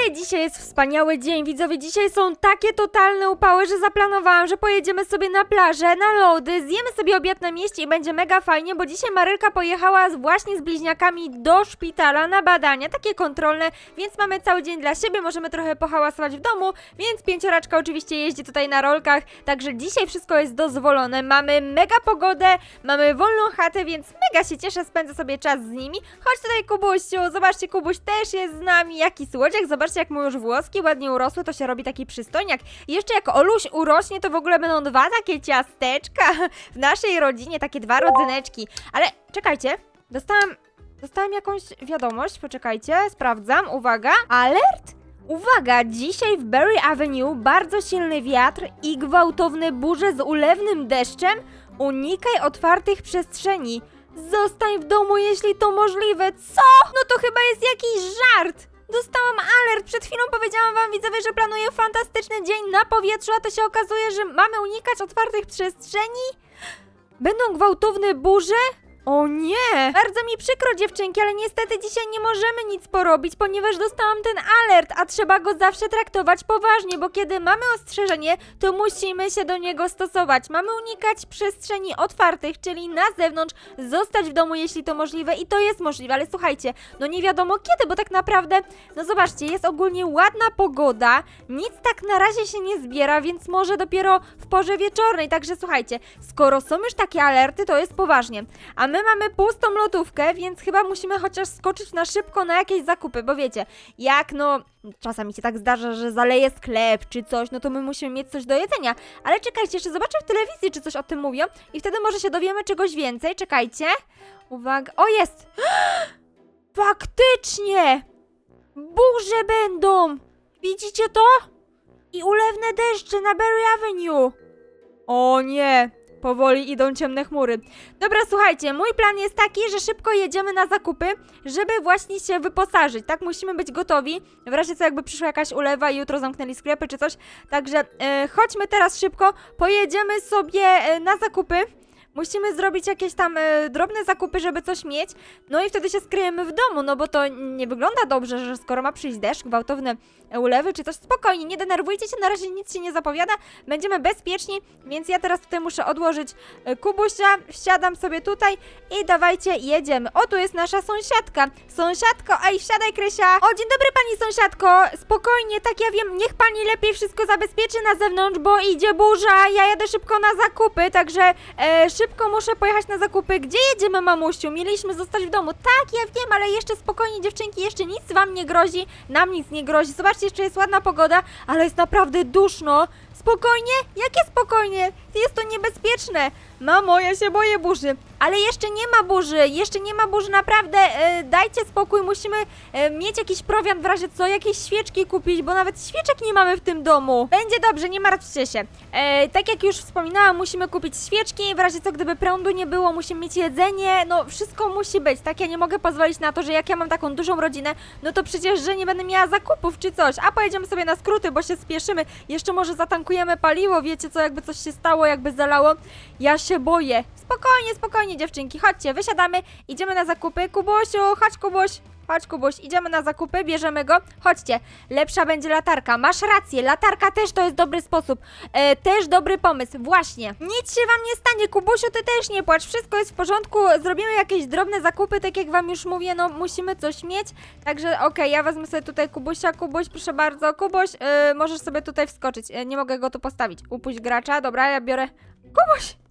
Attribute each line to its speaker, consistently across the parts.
Speaker 1: Ale dzisiaj jest wspaniały dzień, widzowie. Dzisiaj są takie totalne upały, że zaplanowałam, że pojedziemy sobie na plażę, na lody, zjemy sobie obiad na mieście i będzie mega fajnie, bo dzisiaj Marylka pojechała właśnie z bliźniakami do szpitala na badania, takie kontrolne, więc mamy cały dzień dla siebie, możemy trochę pohałasować w domu, więc pięcioraczka oczywiście jeździ tutaj na rolkach, także dzisiaj wszystko jest dozwolone. Mamy mega pogodę, mamy wolną chatę, więc mega się cieszę, spędzę sobie czas z nimi. Chodź tutaj, Kubuściu, zobaczcie, Kubuś też jest z nami, jaki słodziak, zobaczcie, jak mu już włoski ładnie urosły, to się robi taki przystojniak. Jeszcze jak Oluś urośnie, to w ogóle będą dwa takie ciasteczka w naszej rodzinie, takie dwa rodzyneczki. Ale czekajcie, dostałam, dostałam jakąś wiadomość, poczekajcie, sprawdzam, uwaga, alert! Uwaga, dzisiaj w Berry Avenue bardzo silny wiatr i gwałtowne burze z ulewnym deszczem. Unikaj otwartych przestrzeni. Zostań w domu, jeśli to możliwe. Co? No to chyba jest jakiś żart. Dostałam alert. Przed chwilą powiedziałam wam, widzowie, że planuję fantastyczny dzień na powietrzu, a to się okazuje, że mamy unikać otwartych przestrzeni? Będą gwałtowne burze? O nie! Bardzo mi przykro, dziewczynki, ale niestety dzisiaj nie możemy nic porobić, ponieważ dostałam ten alert, a trzeba go zawsze traktować poważnie, bo kiedy mamy ostrzeżenie, to musimy się do niego stosować. Mamy unikać przestrzeni otwartych, czyli na zewnątrz, zostać w domu, jeśli to możliwe i to jest możliwe, ale słuchajcie, no nie wiadomo kiedy, bo tak naprawdę, no zobaczcie, jest ogólnie ładna pogoda, nic tak na razie się nie zbiera, więc może dopiero w porze wieczornej, także słuchajcie, skoro są już takie alerty, to jest poważnie. A my mamy pustą lotówkę, więc chyba musimy chociaż skoczyć na szybko na jakieś zakupy, bo wiecie, jak no, czasami się tak zdarza, że zaleje sklep czy coś, no to my musimy mieć coś do jedzenia. Ale czekajcie, jeszcze zobaczę w telewizji, czy coś o tym mówią i wtedy może się dowiemy czegoś więcej. Czekajcie. Uwaga. O, jest! Faktycznie! Burze będą! Widzicie to? I ulewne deszcze na Berry Avenue. O nie, powoli idą ciemne chmury. Dobra, słuchajcie, mój plan jest taki, że szybko jedziemy na zakupy, żeby właśnie się wyposażyć. Tak, musimy być gotowi. W razie co jakby przyszła jakaś ulewa i jutro zamknęli sklepy czy coś. Także e, chodźmy teraz szybko, pojedziemy sobie e, na zakupy. Musimy zrobić jakieś tam e, drobne zakupy, żeby coś mieć. No i wtedy się skryjemy w domu, no bo to nie wygląda dobrze, że skoro ma przyjść deszcz, gwałtowne ulewy czy coś, spokojnie, nie denerwujcie się, na razie nic się nie zapowiada, będziemy bezpieczni, więc ja teraz tutaj muszę odłożyć e, Kubusia, wsiadam sobie tutaj i dawajcie, jedziemy. O, tu jest nasza sąsiadka. Sąsiadko, ej, wsiadaj Krysia. O, dzień dobry pani sąsiadko, spokojnie, tak ja wiem, niech pani lepiej wszystko zabezpieczy na zewnątrz, bo idzie burza, ja jadę szybko na zakupy, także e, szybko muszę pojechać na zakupy. Gdzie jedziemy, mamusiu? Mieliśmy zostać w domu. Tak, ja wiem, ale jeszcze spokojnie, dziewczynki, jeszcze nic wam nie grozi, nam nic nie grozi. Zobaczcie, jeszcze jest ładna pogoda, ale jest naprawdę duszno. Spokojnie? Jakie spokojnie? Jest to niebezpieczne. Mamo, ja się boję burzy. Ale jeszcze nie ma burzy, jeszcze nie ma burzy, naprawdę. E, dajcie spokój, musimy e, mieć jakiś prowiant w razie co, jakieś świeczki kupić, bo nawet świeczek nie mamy w tym domu. Będzie dobrze, nie martwcie się. E, tak jak już wspominałam, musimy kupić świeczki, w razie co, gdyby prądu nie było, musimy mieć jedzenie, no wszystko musi być, tak? Ja nie mogę pozwolić na to, że jak ja mam taką dużą rodzinę, no to przecież, że nie będę miała zakupów czy coś, a pojedziemy sobie na skróty, bo się spieszymy, jeszcze może zatankujemy paliwo, wiecie co, jakby coś się stało, jakby zalało. Ja się boję. Spokojnie, spokojnie dziewczynki, chodźcie, wysiadamy, idziemy na zakupy. Kubusiu, chodź Kubuś. Chodź Kubuś, idziemy na zakupy, bierzemy go. Chodźcie, lepsza będzie latarka. Masz rację, latarka też to jest dobry sposób. E, też dobry pomysł, właśnie. Nic się wam nie stanie, Kubusiu, ty też nie płacz. Wszystko jest w porządku. Zrobimy jakieś drobne zakupy, tak jak wam już mówię, no musimy coś mieć. Także okej, ja wezmę sobie tutaj Kubusia. Kubuś, proszę bardzo. Kubuś, e, możesz sobie tutaj wskoczyć. E, nie mogę go tu postawić. Upuść gracza, dobra, ja biorę. Kubuś!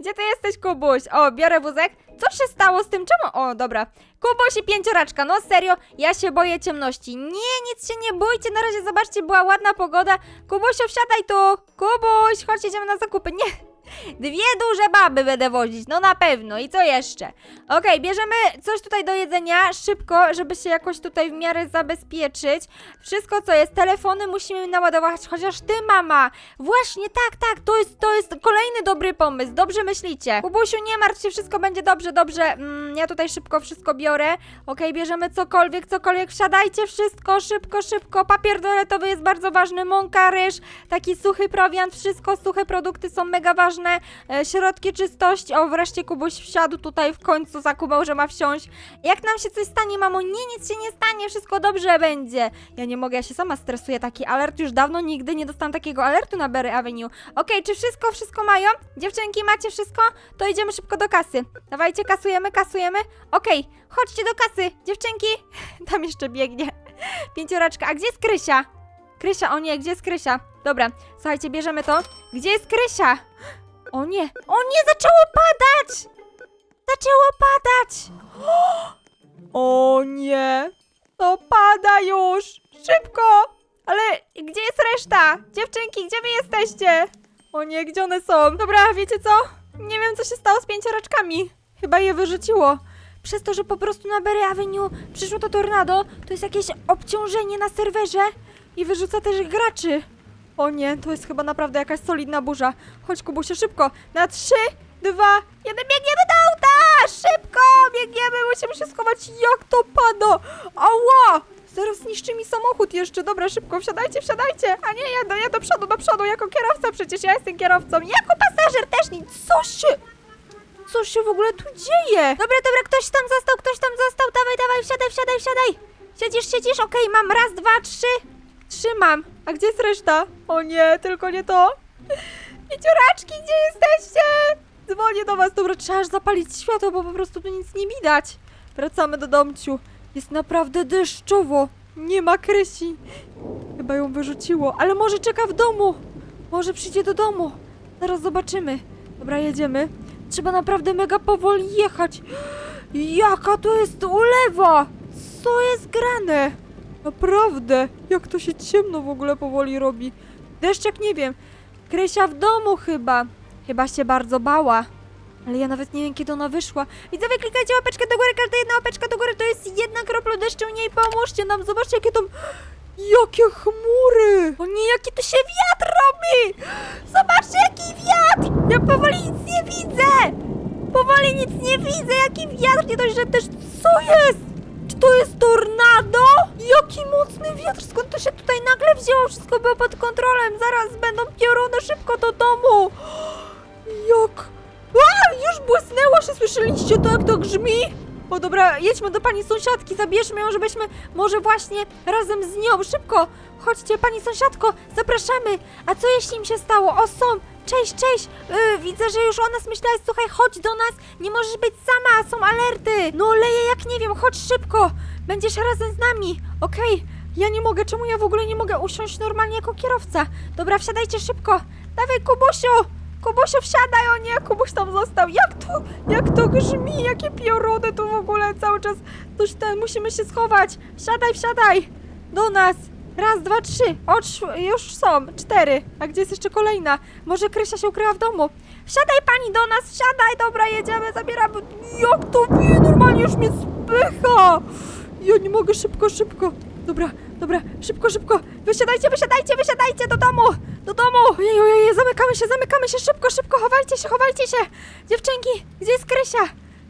Speaker 1: Gdzie ty jesteś, Kubuś? O, biorę wózek. Co się stało z tym? Czemu? O, dobra. Kubuś i pięcioraczka, no serio, ja się boję ciemności. Nie, nic się nie bójcie, na razie zobaczcie, była ładna pogoda. Kubusiu, wsiadaj tu. Kubuś, chodź, jedziemy na zakupy. Nie. Dwie duże baby będę wozić, no na pewno. I co jeszcze? Okej, bierzemy coś tutaj do jedzenia, szybko, żeby się jakoś tutaj w miarę zabezpieczyć. Wszystko, co jest, telefony musimy naładować, chociaż ty, mama. Właśnie, tak, tak, to jest, to jest kolejny dobry pomysł, dobrze myślicie. Kubusiu, nie martw się, wszystko będzie dobrze, dobrze. Mm, ja tutaj szybko wszystko biorę. Okej, bierzemy cokolwiek, cokolwiek, wsiadajcie wszystko, szybko, szybko. Papier toaletowy jest bardzo ważny, mąka, ryż, taki suchy prowiant, wszystko, suche produkty są mega ważne. Różne e, środki czystości. O, wreszcie Kubuś wsiadł tutaj w końcu, zakubał, że ma wsiąść. Jak nam się coś stanie, mamo? Nie, nic się nie stanie, wszystko dobrze będzie. Ja nie mogę, ja się sama stresuję. Taki alert już dawno nigdy nie dostałam takiego alertu na Berry Avenue. Okej, czy wszystko, wszystko mają? Dziewczynki, macie wszystko? To idziemy szybko do kasy. Dawajcie, kasujemy, kasujemy. Okej, chodźcie do kasy, dziewczynki. Tam jeszcze biegnie. Pięcioraczka. A gdzie jest Krysia? Krysia, o nie, gdzie jest Krysia? Dobra, słuchajcie, bierzemy to. Gdzie jest Krysia? O nie, o nie, zaczęło padać! Zaczęło padać! O nie, to pada już! Szybko! Ale gdzie jest reszta? Dziewczynki, gdzie wy jesteście? O nie, gdzie one są? Dobra, wiecie co? Nie wiem, co się stało z pięcioraczkami. Chyba je wyrzuciło. Przez to, że po prostu na Berry Avenue przyszło to tornado, to jest jakieś obciążenie na serwerze i wyrzuca też graczy. O nie, to jest chyba naprawdę jakaś solidna burza. Chodź, Kubusie, szybko. Na trzy, dwa, jeden, biegniemy do auta! Szybko, biegniemy, musimy się schować. Jak to pada? Ała! Zaraz zniszczy mi samochód jeszcze. Dobra, szybko, wsiadajcie, wsiadajcie. A nie, ja, do- ja do przodu, do przodu, jako kierowca przecież, ja jestem kierowcą. Jako pasażer też nic. Co się... Co się w ogóle tu dzieje? Dobra, dobra, ktoś tam został, ktoś tam został. Dawaj, dawaj, wsiadaj, wsiadaj, wsiadaj. Siedzisz, siedzisz, okej, mam raz, dwa, trzy. Trzymam. A gdzie jest reszta? O nie, tylko nie to. Pięcioraczki, gdzie jesteście? Dzwonię do was. Dobra, trzeba aż zapalić światło, bo po prostu tu nic nie widać. Wracamy do domciu. Jest naprawdę deszczowo. Nie ma Krysi. Chyba ją wyrzuciło, ale może czeka w domu. Może przyjdzie do domu. Zaraz zobaczymy. Dobra, jedziemy. Trzeba naprawdę mega powoli jechać. Jaka to jest ulewa! Co jest grane? Naprawdę, jak to się ciemno w ogóle powoli robi. Deszcz jak nie wiem. Krysia w domu chyba. Chyba się bardzo bała. Ale ja nawet nie wiem, kiedy ona wyszła. Widzowie, klikajcie łapeczkę do góry, każda jedna łapeczka do góry to jest jedna kropla deszczu. Nie pomóżcie nam, zobaczcie, jakie tam... Jakie chmury! O nie, jaki tu się wiatr robi! Zobaczcie, jaki wiatr! Ja powoli nic nie widzę! Powoli nic nie widzę, jaki wiatr, nie dość, że też... Co jest? To jest tornado? Jaki mocny wiatr, skąd to się tutaj nagle wzięło? Wszystko było pod kontrolą, zaraz będą pioruny, szybko do domu! Jak... A, już błysnęło się, słyszeliście to, jak to grzmi? O dobra, jedźmy do pani sąsiadki, zabierzmy ją, żebyśmy może właśnie razem z nią, szybko! Chodźcie, pani sąsiadko, zapraszamy! A co jeśli im się stało? O, są! Cześć, cześć! Yy, widzę, że już o nas myślałaś, słuchaj, chodź do nas, nie możesz być sama, są alerty! No leję jak nie wiem, chodź szybko! Będziesz razem z nami, okej? Ja nie mogę, czemu ja w ogóle nie mogę usiąść normalnie jako kierowca? Dobra, wsiadajcie szybko! Dawaj, Kubusiu! Kubusiu, wsiadaj, o nie, Kubuś tam został. Jak to, jak to grzmi, jakie pioruny tu w ogóle cały czas. Coś ten, musimy się schować. Wsiadaj, wsiadaj. Do nas. Raz, dwa, trzy. O, trz- już są. Cztery. A gdzie jest jeszcze kolejna? Może Krysia się ukryła w domu. Wsiadaj pani do nas, wsiadaj. Dobra, jedziemy, zabieramy. Jak to normalnie już mnie spycha. Ja nie mogę, szybko, szybko. Dobra, dobra, szybko, szybko. Wysiadajcie, wysiadajcie, wysiadajcie do domu. Do domu! Ojej, ojej, zamykamy się, zamykamy się, szybko, szybko, chowajcie się, chowajcie się! Dziewczynki, gdzie jest Krysia?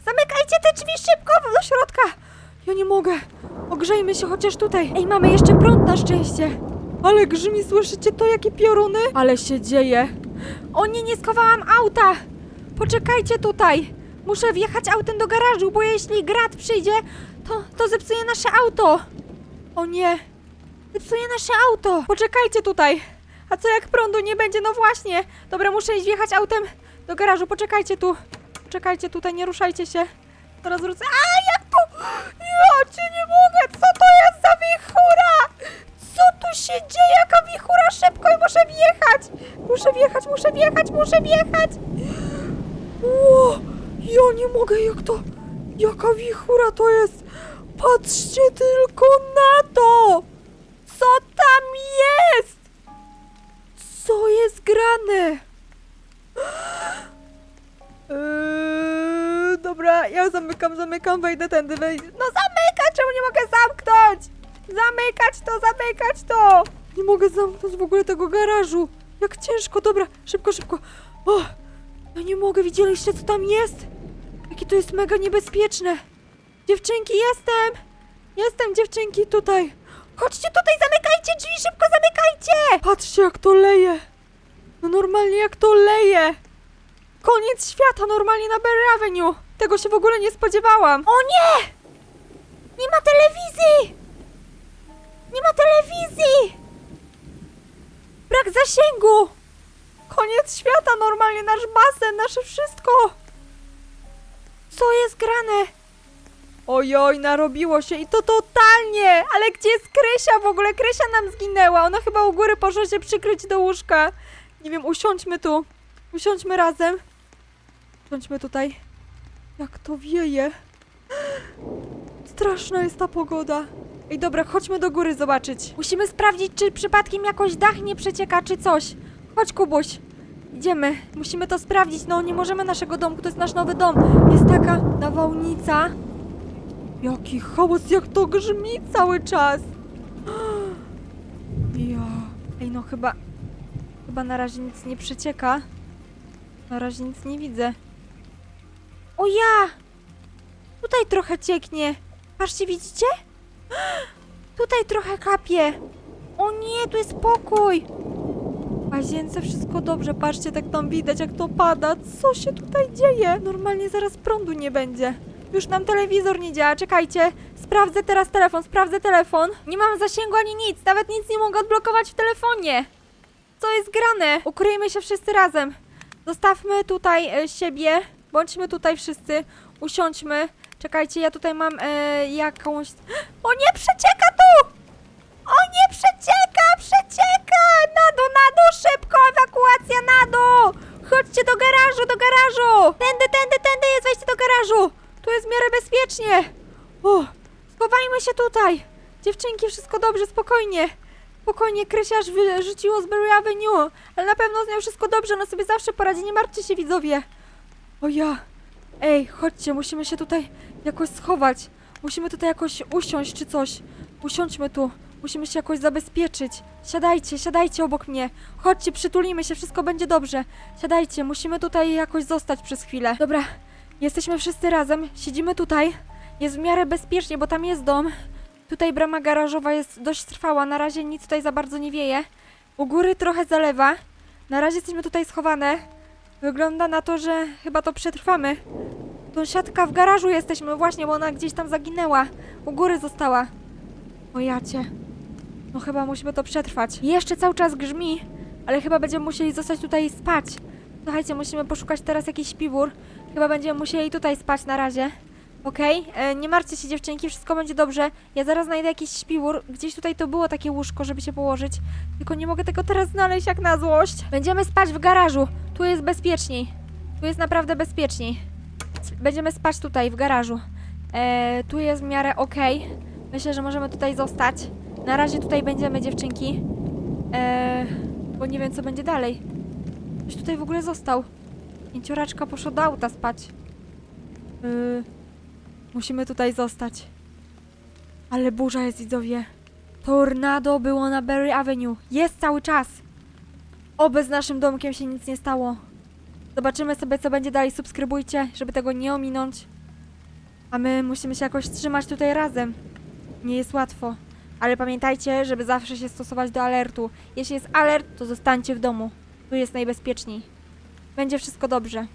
Speaker 1: Zamykajcie te drzwi szybko do środka! Ja nie mogę. Ogrzejmy się chociaż tutaj. Ej, mamy jeszcze prąd na szczęście. Ale grzmi, słyszycie to, jakie pioruny? Ale się dzieje. O nie, nie schowałam auta! Poczekajcie tutaj. Muszę wjechać autem do garażu, bo jeśli grat przyjdzie, to, to zepsuje nasze auto. O nie, zepsuje nasze auto. Poczekajcie tutaj. A co jak prądu nie będzie? No właśnie. Dobra, muszę iść wjechać autem do garażu. Poczekajcie tu. Poczekajcie tutaj, nie ruszajcie się. Teraz wrócę. A jak to? Ja cię nie mogę. Co to jest za wichura? Co tu się dzieje? Jaka wichura? Szybko i muszę wjechać. Muszę wjechać, muszę wjechać, muszę wjechać. Ło, ja nie mogę, jak to... Jaka wichura to jest? Patrzcie tylko na to! Grane? Eee, dobra, ja zamykam, zamykam, wejdę tędy, wejdę. No zamykać, czemu nie mogę zamknąć? Zamykać to, zamykać to! Nie mogę zamknąć w ogóle tego garażu. Jak ciężko, dobra, szybko, szybko. O, ja nie mogę, widzieliście co tam jest? Jakie to jest mega niebezpieczne. Dziewczynki, jestem! Jestem, dziewczynki, tutaj. Chodźcie tutaj, zamykajcie drzwi, szybko zamykajcie! Patrzcie, jak to leje. No normalnie jak to leje. Koniec świata normalnie na Berry Avenue. Tego się w ogóle nie spodziewałam. O nie! Nie ma telewizji! Nie ma telewizji! Brak zasięgu! Koniec świata normalnie, nasz basen, nasze wszystko! Co jest grane? Ojoj, narobiło się i to totalnie! Ale gdzie jest Krysia w ogóle? Krysia nam zginęła. Ona chyba u góry poszła się przykryć do łóżka. Nie wiem, usiądźmy tu. Usiądźmy razem. Usiądźmy tutaj. Jak to wieje. Straszna jest ta pogoda. Ej, dobra, chodźmy do góry zobaczyć. Musimy sprawdzić, czy przypadkiem jakoś dach nie przecieka, czy coś. Chodź, Kubuś. Idziemy. Musimy to sprawdzić. No, nie możemy naszego domku, to jest nasz nowy dom. Jest taka nawałnica. Jaki hałas, jak to grzmi cały czas. Ja. Ej, no chyba... Chyba na razie nic nie przecieka. Na razie nic nie widzę. O ja! Tutaj trochę cieknie. Patrzcie, widzicie? Tutaj trochę kapie. O nie, tu jest pokój. W łazience wszystko dobrze. Patrzcie, tak tam widać, jak to pada. Co się tutaj dzieje? Normalnie zaraz prądu nie będzie. Już nam telewizor nie działa. Czekajcie. Sprawdzę teraz telefon, sprawdzę telefon. Nie mam zasięgu ani nic. Nawet nic nie mogę odblokować w telefonie. Co jest grane? Ukryjmy się wszyscy razem. Zostawmy tutaj e, siebie. Bądźmy tutaj wszyscy. Usiądźmy. Czekajcie, ja tutaj mam e, jakąś... O nie, przecieka tu! O nie, przecieka, przecieka! Na dół, na dół, szybko, ewakuacja na dół! Chodźcie do garażu, do garażu! Tędy, tędy, tędy jest wejście do garażu! Tu jest w miarę bezpiecznie! O, schowajmy się tutaj! Dziewczynki, wszystko dobrze, spokojnie! Spokojnie, Krysia aż wyrzuciło z Berry Avenue, ale na pewno z nią wszystko dobrze, ona sobie zawsze poradzi, nie martwcie się widzowie! O ja! Ej, chodźcie, musimy się tutaj jakoś schować. Musimy tutaj jakoś usiąść czy coś. Usiądźmy tu. Musimy się jakoś zabezpieczyć. Siadajcie, siadajcie obok mnie. Chodźcie, przytulimy się, wszystko będzie dobrze. Siadajcie, musimy tutaj jakoś zostać przez chwilę. Dobra, jesteśmy wszyscy razem, siedzimy tutaj. Jest w miarę bezpiecznie, bo tam jest dom. Tutaj brama garażowa jest dość trwała, na razie nic tutaj za bardzo nie wieje. U góry trochę zalewa. Na razie jesteśmy tutaj schowane. Wygląda na to, że chyba to przetrwamy. Sąsiadka w garażu jesteśmy właśnie, bo ona gdzieś tam zaginęła. U góry została. O jacie. No chyba musimy to przetrwać. Jeszcze cały czas grzmi, ale chyba będziemy musieli zostać tutaj spać. Słuchajcie, musimy poszukać teraz jakiś śpiwór. Chyba będziemy musieli tutaj spać na razie. Okej? E, Nie martwcie się dziewczynki, wszystko będzie dobrze. Ja zaraz znajdę jakiś śpiwór. Gdzieś tutaj to było takie łóżko, żeby się położyć. Tylko nie mogę tego teraz znaleźć jak na złość. Będziemy spać w garażu. Tu jest bezpieczniej. Tu jest naprawdę bezpieczniej. Będziemy spać tutaj, w garażu. E, tu jest w miarę okej. Myślę, że możemy tutaj zostać. Na razie tutaj będziemy, dziewczynki. E, bo nie wiem, co będzie dalej. Ktoś tutaj w ogóle został. Pięcioraczka poszła do auta spać. E, musimy tutaj zostać. Ale burza jest, widzowie. Tornado było na Berry Avenue. Jest cały czas. Oby z naszym domkiem się nic nie stało. Zobaczymy sobie, co będzie dalej. Subskrybujcie, żeby tego nie ominąć. A my musimy się jakoś trzymać tutaj razem. Nie jest łatwo. Ale pamiętajcie, żeby zawsze się stosować do alertu. Jeśli jest alert, to zostańcie w domu. Tu jest najbezpieczniej. Będzie wszystko dobrze.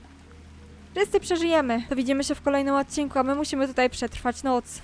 Speaker 1: Wszyscy przeżyjemy. To widzimy się w kolejnym odcinku, a my musimy tutaj przetrwać noc.